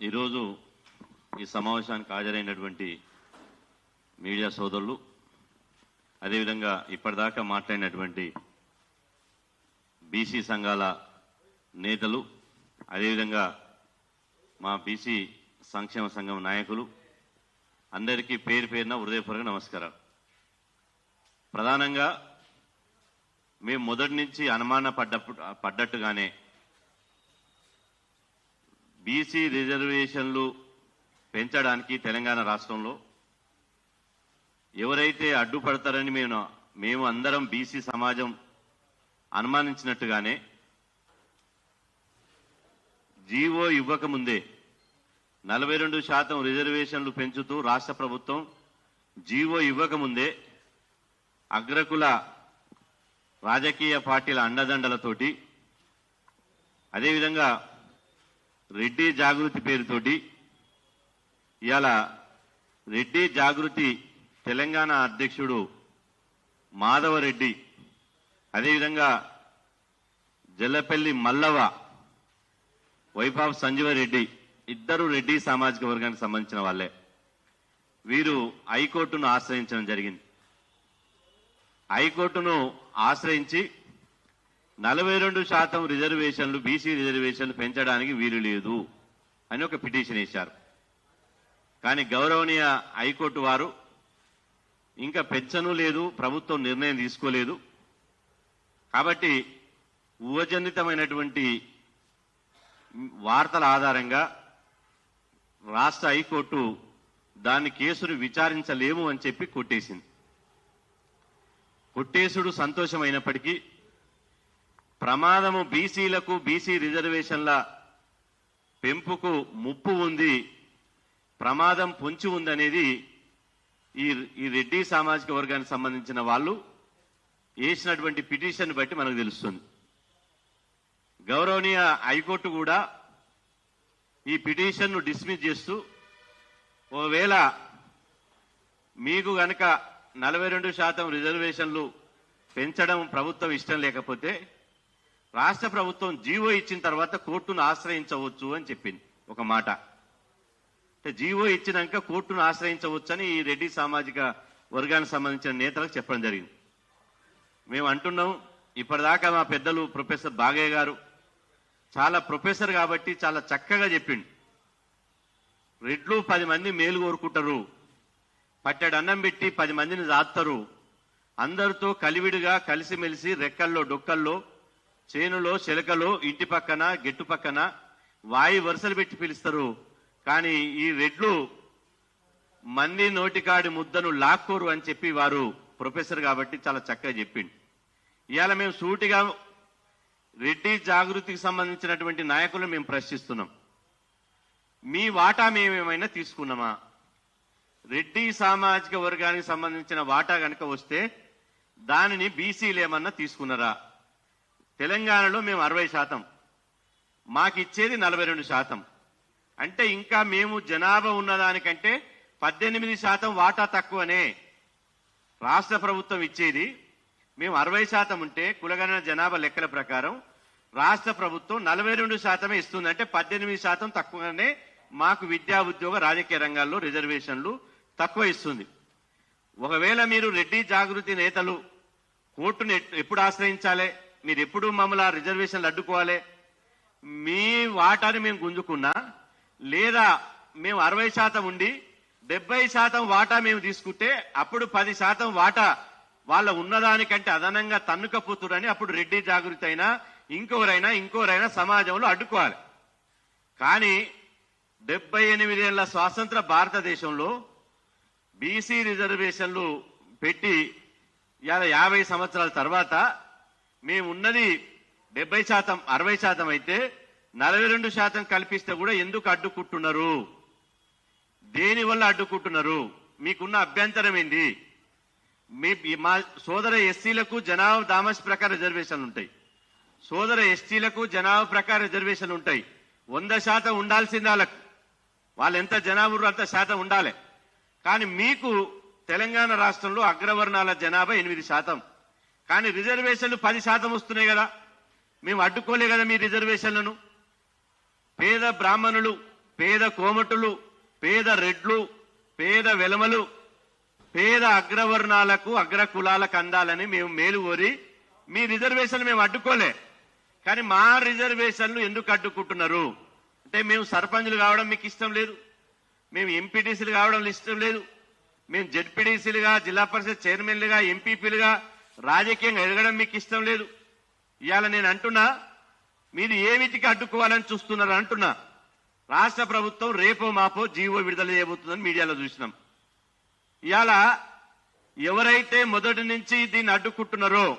ఈరోజు ఈ సమావేశానికి హాజరైనటువంటి మీడియా సోదరులు అదేవిధంగా ఇప్పటిదాకా మాట్లాడినటువంటి బీసీ సంఘాల నేతలు అదేవిధంగా మా బీసీ సంక్షేమ సంఘం నాయకులు అందరికీ పేరు పేరున హృదయపూర్వక నమస్కారం ప్రధానంగా మేము మొదటి నుంచి అనుమాన పడ్డప్పుడు పడ్డట్టుగానే బీసీ రిజర్వేషన్లు పెంచడానికి తెలంగాణ రాష్ట్రంలో ఎవరైతే అడ్డుపడతారని మేము మేము అందరం బీసీ సమాజం అనుమానించినట్టుగానే జీవో ఇవ్వకముందే నలభై రెండు శాతం రిజర్వేషన్లు పెంచుతూ రాష్ట్ర ప్రభుత్వం జీవో ఇవ్వకముందే అగ్రకుల రాజకీయ పార్టీల అండదండలతోటి అదేవిధంగా రెడ్డి జాగృతి పేరుతోటి ఇవాళ రెడ్డి జాగృతి తెలంగాణ అధ్యక్షుడు మాధవరెడ్డి అదేవిధంగా జల్లపల్లి మల్లవ వైపాబ్ సంజీవరెడ్డి ఇద్దరు రెడ్డి సామాజిక వర్గానికి సంబంధించిన వాళ్ళే. వీరు హైకోర్టును ఆశ్రయించడం జరిగింది. హైకోర్టును ఆశ్రయించి నలభై రెండు శాతం రిజర్వేషన్లు బీసీ రిజర్వేషన్లు పెంచడానికి వీలు లేదు అని ఒక పిటిషన్ వేశారు. కానీ గౌరవనీయ హైకోర్టు వారు ఇంకా పెంచను లేదు ప్రభుత్వం నిర్ణయం తీసుకోలేదు. కాబట్టి ఊహజనితమైనటువంటి వార్తల ఆధారంగా రాష్ట్ర హైకోర్టు దాని కేసును విచారించలేము అని చెప్పి కొట్టేసింది. కొట్టేసుడు సంతోషమైనప్పటికీ ప్రమాదము బీసీలకు బీసీ రిజర్వేషన్ల పెంపుకు ముప్పు ఉంది ప్రమాదం పొంచి ఉందనేది ఈ ఈ రెడ్డి సామాజిక వర్గానికి సంబంధించిన వాళ్ళు వేసినటువంటి పిటిషన్ బట్టి మనకు తెలుస్తుంది. గౌరవనీయ హైకోర్టు కూడా ఈ పిటిషన్ను డిస్మిస్ చేస్తూ ఒకవేళ మీకు గనక నలభై రెండు శాతం రిజర్వేషన్లు పెంచడం ప్రభుత్వం ఇష్టం లేకపోతే రాష్ట్ర ప్రభుత్వం జీవో ఇచ్చిన తర్వాత కోర్టును ఆశ్రయించవచ్చు అని చెప్పింది. ఒక మాట. అంటే జీవో ఇచ్చినాక కోర్టును ఆశ్రయించవచ్చు అని ఈ రెడ్డి సామాజిక వర్గానికి సంబంధించిన నేతలకు చెప్పడం జరిగింది. మేము అంటున్నాం ఇప్పటిదాకా మా పెద్దలు ప్రొఫెసర్ బాగయ్య గారు చాలా ప్రొఫెసర్ కాబట్టి చాలా చక్కగా చెప్పిండు. రెడ్లు పది మంది మేలు కోరుకుంటారు పట్టెడు అన్నం పెట్టి పది మందిని దాస్తారు అందరితో కలివిడిగా కలిసిమెలిసి రెక్కల్లో డొక్కల్లో చేనులో చిలకలో ఇంటి పక్కన గెట్టు పక్కన వాయి వరుసలు పెట్టి పిలుస్తారు. కానీ ఈ రెడ్లు మంది నోటికాడి ముద్దను లాక్కోరు అని చెప్పి వారు ప్రొఫెసర్ కాబట్టి చాలా చక్కగా చెప్పిండు. ఇవాళ మేము సూటిగా రెడ్డి జాగృతికి సంబంధించినటువంటి నాయకులను మేము ప్రశ్నిస్తున్నాం. మీ వాటా మేమేమైనా తీసుకున్నామా? రెడ్డి సామాజిక వర్గానికి సంబంధించిన వాటా కనుక వస్తే దానిని బీసీలు ఏమన్నా తీసుకున్నారా? తెలంగాణలో మేము అరవై శాతం. మాకిచ్చేది నలభై రెండు శాతం. అంటే ఇంకా మేము జనాభా ఉన్నదానికంటే పద్దెనిమిది శాతం వాటా తక్కువనే. రాష్ట్ర ప్రభుత్వం ఇచ్చేది. మేము అరవై శాతం ఉంటే కులగణన జనాభా లెక్కల ప్రకారం రాష్ట్ర ప్రభుత్వం నలభై రెండు శాతమే ఇస్తుంది. అంటే పద్దెనిమిది శాతం తక్కువనే మాకు విద్యా ఉద్యోగ రాజకీయ రంగాల్లో రిజర్వేషన్లు తక్కువ ఇస్తుంది. ఒకవేళ మీరు రెడ్డి జాగృతి నేతలు కోర్టును ఎప్పుడు ఆశ్రయించాలి? మీరు ఎప్పుడు మమ్మల్ని ఆ రిజర్వేషన్లు అడ్డుకోవాలి. మీ వాటాని మేము గుంజుకున్నా లేదా మేము అరవై శాతం ఉండి డెబ్బై శాతం వాటా మేము తీసుకుంటే అప్పుడు పది శాతం వాటా వాళ్ళ ఉన్నదానికంటే అదనంగా తన్నుకపోతురని అప్పుడు రెడ్డి జాగృతి అయినా ఇంకోరైనా ఇంకోరైనా సమాజంలో అడ్డుకోవాలి. కానీ డెబ్బై ఎనిమిదేళ్ళ స్వాతంత్ర భారతదేశంలో బీసీ రిజర్వేషన్లు పెట్టి ఇవాళ యాభై సంవత్సరాల తర్వాత మేమున్నది డెబ్బై శాతం అరవై శాతం అయితే నలభై రెండు శాతం కల్పిస్తే కూడా ఎందుకు అడ్డుకుంటున్నారు? దేని వల్ల అడ్డుకుంటున్నారు? మీకున్న అభ్యంతరం ఏంది? మీ మా సోదర ఎస్సీలకు జనాభా దామస్ ప్రకారం రిజర్వేషన్లు ఉంటాయి. సోదర ఎస్టీలకు జనాభా ప్రకారం రిజర్వేషన్లు ఉంటాయి. వంద శాతం ఉండాల్సింది వాళ్ళకు. వాళ్ళు ఎంత జనాభా అంత శాతం ఉండాలి. కానీ మీకు తెలంగాణ రాష్ట్రంలో అగ్రవర్ణాల జనాభా ఎనిమిది శాతం. కానీ రిజర్వేషన్లు పది శాతం వస్తున్నాయి కదా. మేము అడ్డుకోలే కదా మీ రిజర్వేషన్లను. పేద బ్రాహ్మణులు పేద కోమటులు పేద రెడ్లు పేద వెలమలు పేద అగ్రవర్ణాలకు అగ్ర కులాలకు అందాలని మేము మేలు కోరి మీ రిజర్వేషన్ మేము అడ్డుకోలే. కానీ మా రిజర్వేషన్లు ఎందుకు అడ్డుకుంటున్నారు? అంటే మేము సర్పంచులు కావడం మీకు ఇష్టం లేదు. మేము ఎంపీటీసీలు కావడం ఇష్టం లేదు. మేము జెడ్పీటీసీలుగా జిల్లా పరిషత్ చైర్మన్లుగా ఎంపీపీలుగా రాజకీయంగా ఎదగడం మీకు ఇష్టం లేదు. ఇవాళ నేను అంటున్నా మీరు ఏమిటికి అడ్డుకోవాలని చూస్తున్నారు అంటున్నా. రాష్ట్ర ప్రభుత్వం రేపో మాపో జీవో విడుదల చేయబోతుందని మీడియాలో చూసినాం. ఇవాళ ఎవరైతే మొదటి నుంచి దీన్ని అడ్డుకుంటున్నారో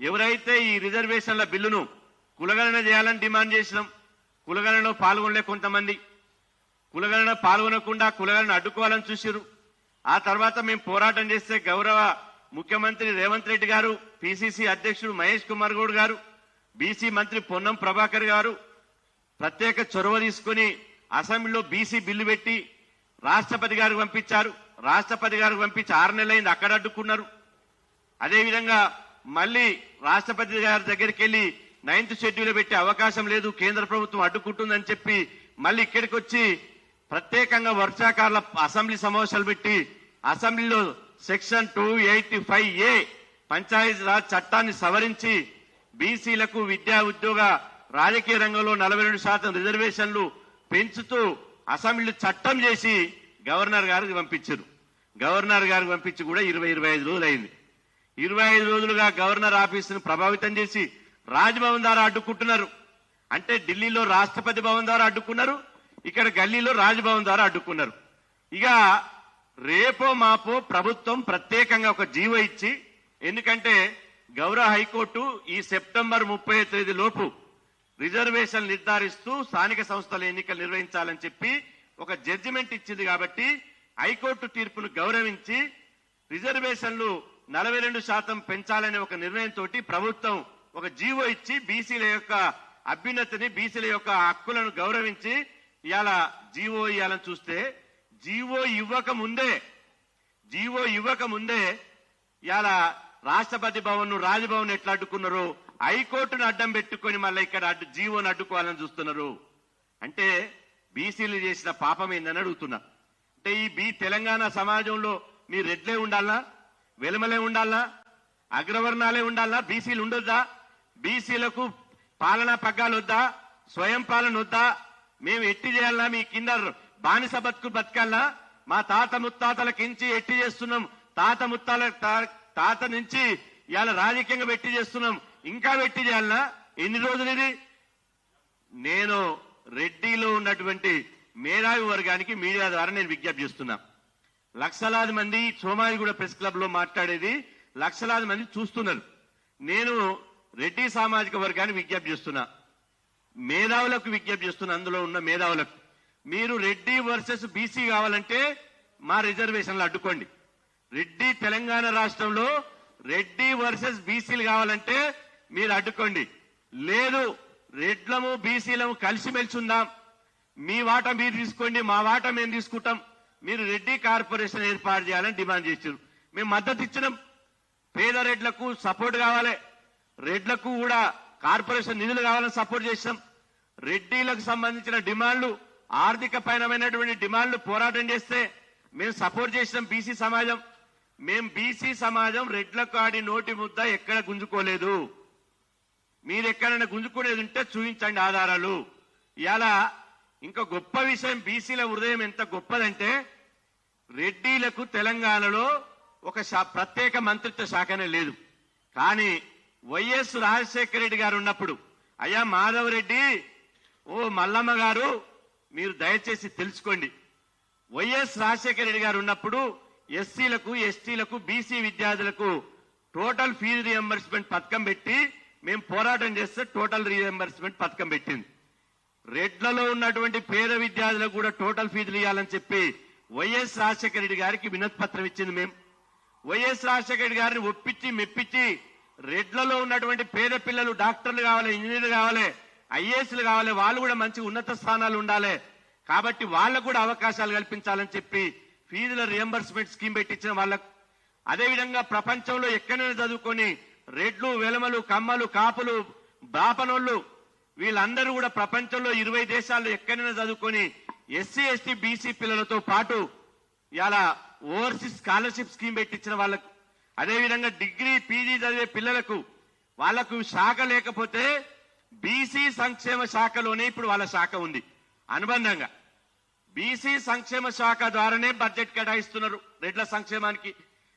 ఎవరైతే ఈ రిజర్వేషన్ల బిల్లును కులగణన చేయాలని డిమాండ్ చేసినాం కులగణనలో పాల్గొనలే కొంతమంది. కులగణన పాల్గొనకుండా కులగణన అడ్డుకోవాలని చూసిరు ఆ తర్వాత మేము పోరాటం చేస్తే గౌరవ ముఖ్యమంత్రి రేవంత్ రెడ్డి గారు పిసిసి అధ్యక్షుడు మహేష్ కుమార్ గౌడ్ గారు బీసీ మంత్రి పొన్నం ప్రభాకర్ గారు ప్రత్యేక చొరవ తీసుకుని అసెంబ్లీలో బీసీ బిల్లు పెట్టి రాష్ట్రపతి గారికి పంపించారు. రాష్ట్రపతి గారికి పంపించి ఆరు నెలలైంది అక్కడ అడ్డుకున్నారు. అదేవిధంగా మళ్ళీ రాష్ట్రపతి గారి దగ్గరికి వెళ్ళి నైన్త్ షెడ్యూల్ పెట్టే అవకాశం లేదు కేంద్ర ప్రభుత్వం అడ్డుకుంటుందని చెప్పి మళ్ళీ ఇక్కడికి వచ్చి ప్రత్యేకంగా వర్షాకాల అసెంబ్లీ సమావేశాలు పెట్టి అసెంబ్లీలో section two eighty five A Panchayati Raj చట్టాన్ని సవరించి బీసీలకు విద్యా ఉద్యోగ రాజకీయ రంగంలో నలభై రెండు శాతం రిజర్వేషన్లు పెంచుతూ అసెంబ్లీ చట్టం చేసి గవర్నర్ గారికి పంపించారు. గవర్నర్ గారికి పంపించి కూడా ఇరవై ఇరవై ఐదు రోజులు అయింది. ఇరవై ఐదు రోజులుగా గవర్నర్ ఆఫీసును ప్రభావితం చేసి రాజ్భవన్ ద్వారా అడ్డుకుంటున్నారు. అంటే ఢిల్లీలో రాష్ట్రపతి భవన్ ద్వారా అడ్డుకున్నారు ఇక్కడ గల్లీలో రాజ్భవన్ ద్వారా అడ్డుకున్నారు. ఇక రేపో మాపో ప్రభుత్వం ప్రత్యేకంగా ఒక జీవో ఇచ్చి ఎందుకంటే గౌరవ హైకోర్టు ఈ సెప్టెంబర్ ముప్పై తేదీ లోపు రిజర్వేషన్ నిర్ధారిస్తూ స్థానిక సంస్థల ఎన్నికలు నిర్వహించాలని చెప్పి ఒక జడ్జిమెంట్ ఇచ్చింది కాబట్టి హైకోర్టు తీర్పును గౌరవించి రిజర్వేషన్లు నలభై రెండు శాతం పెంచాలనే ఒక నిర్ణయంతో ప్రభుత్వం ఒక జీవో ఇచ్చి బీసీల యొక్క అభ్యున్నతిని బీసీల యొక్క హక్కులను గౌరవించి ఇవాళ జీవో ఇవ్వాలని చూస్తే జీవో ఇవ్వక ముందే జీవో ఇవ్వక ముందే ఇలా రాష్ట్రపతి భవన్ను ఎట్లా అడ్డుకున్నారు? హైకోర్టును అడ్డం పెట్టుకొని మళ్ళీ ఇక్కడ అడ్డు జీవోను అడ్డుకోవాలని చూస్తున్నారు. అంటే బీసీలు చేసిన పాపం ఏందని అడుగుతున్నా. అంటే ఈ బీ తెలంగాణ సమాజంలో మీ రెడ్లే ఉండాలా? వెలుమలే ఉండాలా? అగ్రవర్ణాలే ఉండాలా? బీసీలు ఉండొద్దా? బీసీలకు పాలనా పగ్గాలు వద్దా స్వయం పాలన వద్దా? మేము ఎట్టి చేయాలా? మీ కింద బానిస బతుకు బతకాలనా మా తాత ముత్తాతల కించి ఎట్టి చేస్తున్నాం? తాత ముత్తాల తా- తాత నుంచి ఇవాళ రాజకీయంగా పెట్టి చేస్తున్నాం. ఇంకా పెట్టి చేయాలనా ఎన్ని రోజులు ఇది? నేను రెడ్డిలో ఉన్నటువంటి మేధావి వర్గానికి మీడియా ద్వారా నేను విజ్ఞప్తి చేస్తున్నా. లక్షలాది మంది సోమాజిగూడ ప్రెస్ క్లబ్లో మాట్లాడేది లక్షలాది మంది చూస్తున్నారు. నేను రెడ్డి సామాజిక వర్గాన్ని విజ్ఞప్తి చేస్తున్నా. మేధావులకు విజ్ఞప్తి చేస్తున్నా అందులో ఉన్న మేధావులకు. మీరు రెడ్డి వర్సెస్ బీసీ కావాలంటే మా రిజర్వేషన్లు అడ్డుకోండి. రెడ్డి తెలంగాణ రాష్ట్రంలో రెడ్డి వర్సెస్ బీసీలు కావాలంటే మీరు అడ్డుకోండి. లేదు రెడ్లము బీసీలము కలిసిమెలిసి ఉందాం. మీ వాట మీరు తీసుకోండి మా వాట మేము తీసుకుంటాం. మీరు రెడ్డి కార్పొరేషన్ ఏర్పాటు చేయాలని డిమాండ్ చేశారు మేము మద్దతు ఇచ్చినాం. పేద రెడ్లకు సపోర్ట్ కావాలి. రెడ్లకు కూడా కార్పొరేషన్ నిధులు కావాలని సపోర్ట్ చేసినాం. రెడ్డిలకు సంబంధించిన డిమాండ్లు ఆర్థిక పరమైనటువంటి డిమాండ్లు పోరాటం చేస్తే మేము సపోర్ట్ చేసినాం బీసీ సమాజం. మేం బీసీ సమాజం రెడ్లకు ఆడి నోటి ముద్ద ఎక్కడ గుంజుకోలేదు. మీరు ఎక్కడైనా గుంజుకునేది ఉంటే చూపించండి ఆధారాలు. ఇలా ఇంకా గొప్ప విషయం బీసీల హృదయం ఎంత గొప్పదంటే రెడ్డిలకు తెలంగాణలో ఒక శా- ప్రత్యేక మంత్రిత్వ శాఖనే లేదు. కానీ వైఎస్ రాజశేఖర రెడ్డి గారు ఉన్నప్పుడు అయ్యా మాధవ్ రెడ్డి ఓ మల్లమ్మ గారు మీరు దయచేసి తెలుసుకోండి. వైఎస్ రాజశేఖర రెడ్డి గారు ఉన్నప్పుడు ఎస్సీలకు ఎస్టీలకు బీసీ విద్యార్థులకు టోటల్ ఫీజు రియంబర్స్మెంట్ పథకం పెట్టి మేము పోరాటం చేస్తే టోటల్ రియంబర్స్మెంట్ పథకం పెట్టింది. రెడ్లలో ఉన్నటువంటి పేద విద్యార్థులకు కూడా టోటల్ ఫీజులు ఇవ్వాలని చెప్పి వైఎస్ రాజశేఖర రెడ్డి గారికి వినతి పత్రం ఇచ్చింది మేము. వైఎస్ రాజశేఖర రెడ్డి గారిని ఒప్పించి మెప్పించి రెడ్లలో ఉన్నటువంటి పేద పిల్లలు డాక్టర్లు కావాలి ఇంజనీర్లు కావాలి ఐఏఎస్లు కావాలి వాళ్ళు కూడా మంచి ఉన్నత స్థానాలు ఉండాలి. కాబట్టి వాళ్ళకు కూడా అవకాశాలు కల్పించాలని చెప్పి ఫీజుల రియంబర్స్మెంట్ స్కీమ్ పెట్టించిన వాళ్ళకు. అదేవిధంగా ప్రపంచంలో ఎక్కడైనా చదువుకొని రెడ్లు వెలమలు కమ్మలు కాపులు బాపనోళ్ళు వీళ్ళందరూ కూడా ప్రపంచంలో ఇరవై దేశాల్లో ఎక్కడైనా చదువుకొని ఎస్సీ ఎస్టీ బీసీ పిల్లలతో పాటు ఇలా ఓవర్సీస్ స్కాలర్షిప్ స్కీమ్ పెట్టించిన వాళ్ళకు. అదేవిధంగా డిగ్రీ పీజీ చదివే పిల్లలకు వాళ్ళకు శాఖ లేకపోతే బీసీ సంక్షేమ శాఖలోనే ఇప్పుడు వాళ్ళ శాఖ ఉంది. అనుబంధంగా బీసీ సంక్షేమ శాఖ ద్వారానే బడ్జెట్ కేటాయిస్తున్నారు రెడ్ల సంక్షేమానికి.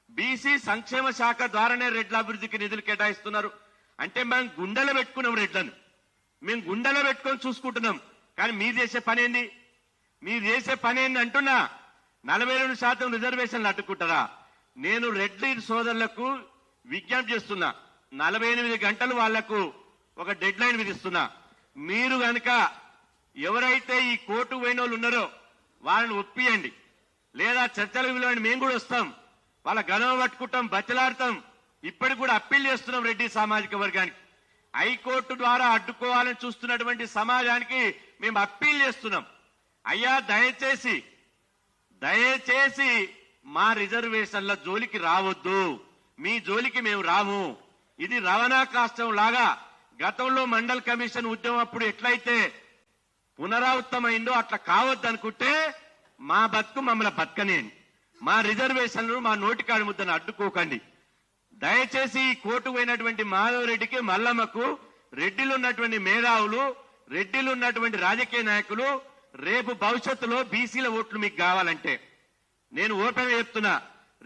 బీసీ సంక్షేమ శాఖ ద్వారానే రెడ్ల అభివృద్ధికి నిధులు కేటాయిస్తున్నారు. అంటే మనం గుండెలో పెట్టుకున్నాం రెడ్లను. మేము గుండెలో పెట్టుకొని చూసుకుంటున్నాం. కానీ మీరు చేసే పని ఏంది? మీరు చేసే పని ఏంది అంటున్నా? నలభై రెండు శాతం రిజర్వేషన్లు అడ్డుకుంటారా? నేను రెడ్లీ సోదరులకు విజ్ఞప్తి చేస్తున్నా. నలభై ఎనిమిది గంటలు వాళ్ళకు ఒక డెడ్ లైన్ విధిస్తున్నా. మీరు గనక ఎవరైతే ఈ కోర్టు పోయిన వాళ్ళు ఉన్నారో వాళ్ళని ఒప్పియండి. లేదా చర్చలకు పిలవండి మేము కూడా వస్తాం. వాళ్ళ గణం పట్టుకుంటాం బచ్చలాడతాం ఇప్పటికి కూడా అప్పీల్ చేస్తున్నాం రెడ్డి సామాజిక వర్గానికి. హైకోర్టు ద్వారా అడ్డుకోవాలని చూస్తున్నటువంటి సమాజానికి మేము అప్పీల్ చేస్తున్నాం. అయ్యా దయచేసి దయచేసి మా రిజర్వేషన్ల జోలికి రావద్దు. మీ జోలికి మేము రాము. ఇది రవాణా కాష్టం లాగా గతంలో మండల్ కమిషన్ ఉద్యమం అప్పుడు ఎట్లయితే పునరావృతమైందో అట్లా కావద్దు అనుకుంటే మా బతుకు మమ్మల్ని బతకనేయండి. మా రిజర్వేషన్లు మా నోటికాడి ముద్దను అడ్డుకోకండి. దయచేసి ఈ కోర్టు పోయినటువంటి మాధవరెడ్డికి మల్లమ్మకు రెడ్డిలు ఉన్నటువంటి మేధావులు రెడ్డిలు ఉన్నటువంటి రాజకీయ నాయకులు రేపు భవిష్యత్తులో బీసీల ఓట్లు మీకు కావాలంటే. నేను ఓపెన్ చెప్తున్నా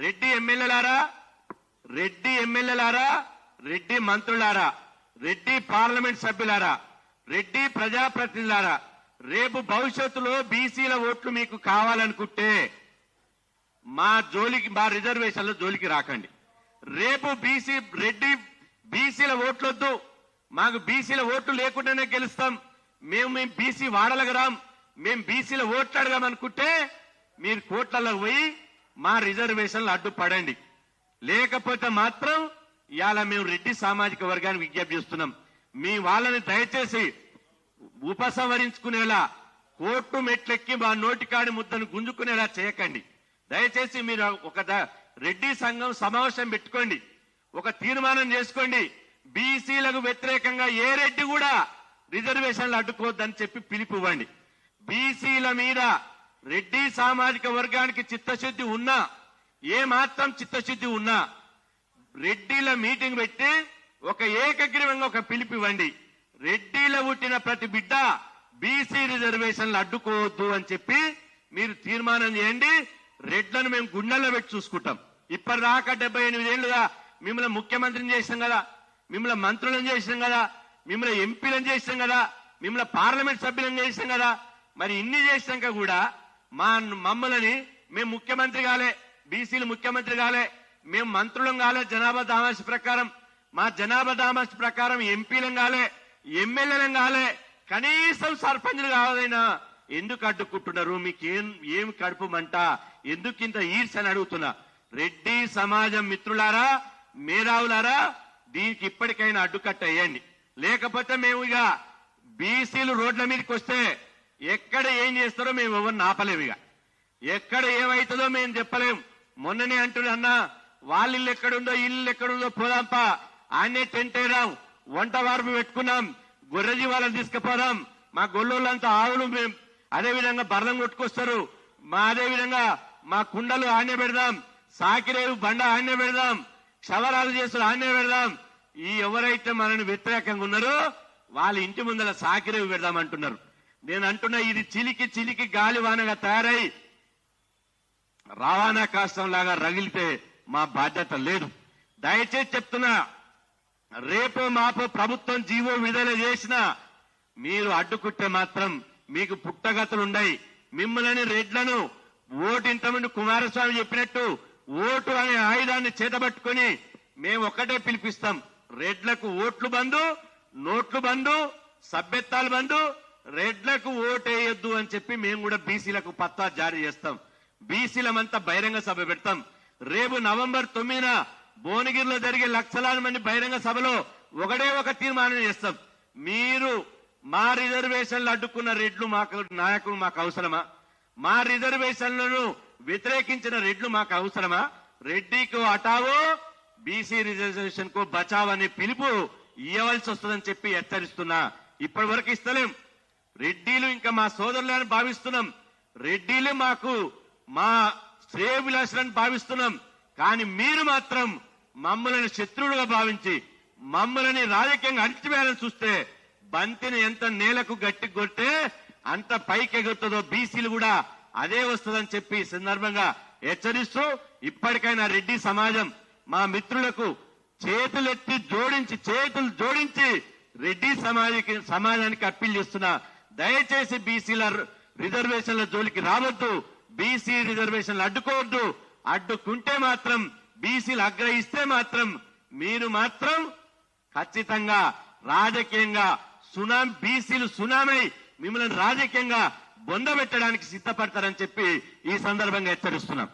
రెడ్డి ఎమ్మెల్యేలారా? రెడ్డి ఎమ్మెల్యేలారా? రెడ్డి మంత్రులారా? రెడ్డి పార్లమెంట్ సభ్యులారా రెడ్డి ప్రజాప్రతినిధులారా రేపు భవిష్యత్తులో బీసీల ఓట్లు మీకు కావాలనుకుంటే మా జోలికి మా రిజర్వేషన్ల జోలికి రాకండి. రేపు బీసీ రెడ్డి బీసీల ఓట్లొద్దు. మాకు బీసీల ఓట్లు లేకుండానే గెలుస్తాం. మేము మేము బీసీ వాడలకు మేము బీసీల ఓట్లు అడగామనుకుంటే మీరు కోట్లలో పోయి మా రిజర్వేషన్లు అడ్డుపడండి. లేకపోతే మాత్రం ఇవాళ మేము రెడ్డి సామాజిక వర్గాన్ని విజ్ఞప్తి చేస్తున్నాం. మీ వాళ్ళని దయచేసి ఉపసంహరించుకునేలా కోర్టు మెట్లెక్కి మా నోటికాడి ముద్దను గుంజుకునేలా చేయకండి. దయచేసి మీరు ఒక రెడ్డి సంఘం సమావేశం పెట్టుకోండి. ఒక తీర్మానం చేసుకోండి. బీసీలకు వ్యతిరేకంగా ఏ రెడ్డి కూడా రిజర్వేషన్లు అడ్డుకోవద్దని చెప్పి పిలుపు ఇవ్వండి బీసీల మీద రెడ్డి సామాజిక వర్గానికి చిత్తశుద్ధి ఉన్నా ఏ మాత్రం చిత్తశుద్ధి ఉన్నా రెడ్డిల మీటింగ్ పెట్టి ఒక ఏకగ్రీవంగా ఒక పిలుపు ఇవ్వండి రెడ్డిల పుట్టిన ప్రతి బిడ్డ బీసీ రిజర్వేషన్లు అడ్డుకోవద్దు అని చెప్పి మీరు తీర్మానం చేయండి. రెడ్లను మేము గుండెల్లో పెట్టి చూసుకుంటాం. ఇప్పటిదాకా డెబ్బై ఎనిమిది ఏళ్ళుగా మిమ్మల్ని ముఖ్యమంత్రిని చేసాం కదా మిమ్మల్ని మంత్రులను చేసాం కదా మిమ్మల్ని ఎంపీలను చేసాం కదా మిమ్మల్ని పార్లమెంట్ సభ్యులను చేసాం కదా మరి ఇన్ని చేసినాక కూడా మా మమ్మల్ని మేము ముఖ్యమంత్రి కాలే బీసీలు ముఖ్యమంత్రి కాలే మేము మంత్రులం కాలే జనాభా దామాషి ప్రకారం. మా జనాభా దామాషి ప్రకారం ఎంపీలం కాలే ఎమ్మెల్యేలం కాలే కనీసం సర్పంచ్లు కావాలైనా ఎందుకు అడ్డుకుంటున్నారు? మీకేం ఏం కడుపు మంట? ఎందుకు ఇంత ఈర్స్ అని అడుగుతున్నా? రెడ్డి సమాజం మిత్రులారా మేధావులారా దీనికి ఇప్పటికైనా అడ్డుకట్ట వేయండి. లేకపోతే మేము ఇక బీసీలు రోడ్ల మీదకి వస్తే ఎక్కడ ఏం చేస్తారో మేము ఎవరిని ఆపలేము ఇక. ఎక్కడ ఏమవుతుందో మేము చెప్పలేం మొన్ననే అంటున్నా వాళ్ళ ఇల్లు ఎక్కడుందో ఇల్లు ఎక్కడుందో పోదాంపా. ఆనే టెంట్ వేయడాం వంట వార్పు పెట్టుకున్నాం. గొర్రెజీ వాళ్ళని తీసుకుపోదాం. మా గొల్లోళ్ళంతా ఆవులు మేము అదే విధంగా బర్రం కొట్టుకొస్తారు. మా అదే విధంగా మా కుండలు ఆనే పెడదాం. సాకిరేవు బండ ఆనే పెడదాం. క్షవరాలు చేస్తారు ఆనే పెడదాం. ఈ ఎవరైతే మనని వ్యతిరేకంగా ఉన్నారో వాళ్ళ ఇంటి ముందర సాకిరేవు పెడదామంటున్నారు. నేను అంటున్నా ఇది చిలికి చిలికి గాలి వానగా తయారై రవాణా కాష్టం లాగా రగిలితే మా బాధ్యత లేదు. దయచేసి చెప్తున్నా రేపు మాపు ప్రభుత్వం జీవో విడుదల చేసిన మీరు అడ్డుకుంటే మాత్రం మీకు పుట్టగతులుండయి. మిమ్మల్ని రెడ్లను ఓటు ఇంతమంది కుమారస్వామి చెప్పినట్టు ఓటు అనే ఆయుధాన్ని చేతబట్టుకుని మేము ఒక్కటే పిలిపిస్తాం. రెడ్లకు ఓట్లు బందు నోట్లు బందు సభ్యత్వాలు బందు రెడ్లకు ఓటేయొద్దు అని చెప్పి మేము కూడా బీసీలకు పత్తా జారీ చేస్తాం. బీసీలమంతా బహిరంగ సభ పెడతాం. రేపు నవంబర్ తొమ్మిదిన భువనగిరిలో జరిగే లక్షలాది మంది బహిరంగ సభలో ఒకటే ఒక తీర్మానం చేస్తాం. మీరు మా రిజర్వేషన్లు అడ్డుకున్న రెడ్లు మాకు నాయకులు మాకు అవసరమా? మా రిజర్వేషన్లను వ్యతిరేకించిన రెడ్లు మాకు అవసరమా? రెడ్డికి అటావో బీసీ రిజర్వేషన్కు బచావ్ అనే పిలుపు ఇవ్వవలసి వస్తుందని చెప్పి హెచ్చరిస్తున్నా. ఇప్పటి వరకు ఇస్తలేం. రెడ్డిలు ఇంకా మా సోదరులని భావిస్తున్నాం. రెడ్డిలు మాకు మా శ్రేయభిలాషులను భావిస్తున్నాం. కానీ మీరు మాత్రం మమ్మల్ని శత్రువులుగా భావించి మమ్మల్ని రాజకీయంగా అణిచివేయాలని చూస్తే బంతిని ఎంత నేలకు గట్టి కొట్టే అంత పైకి ఎగురుతుందో బీసీలు కూడా అదే వస్తుందని చెప్పి సందర్భంగా హెచ్చరిస్తూ ఇప్పటికైనా రెడ్డి సమాజం మా మిత్రులకు చేతులెత్తి జోడించి చేతులు జోడించి రెడ్డి సమాజకి సమాజానికి అప్పీల్ చేస్తున్నా. దయచేసి బీసీల రిజర్వేషన్ల జోలికి రావద్దు. బీసీ రిజర్వేషన్లు అడ్డుకోవద్దు. అడ్డుకుంటే మాత్రం బీసీలు ఆగ్రహిస్తే మాత్రం మీరు మాత్రం ఖచ్చితంగా రాజకీయంగా సునాం బీసీలు సునామై మిమ్మల్ని రాజకీయంగా బొందబెట్టడానికి సిద్ధపడతారని చెప్పి ఈ సందర్భంగా హెచ్చరిస్తున్నాం.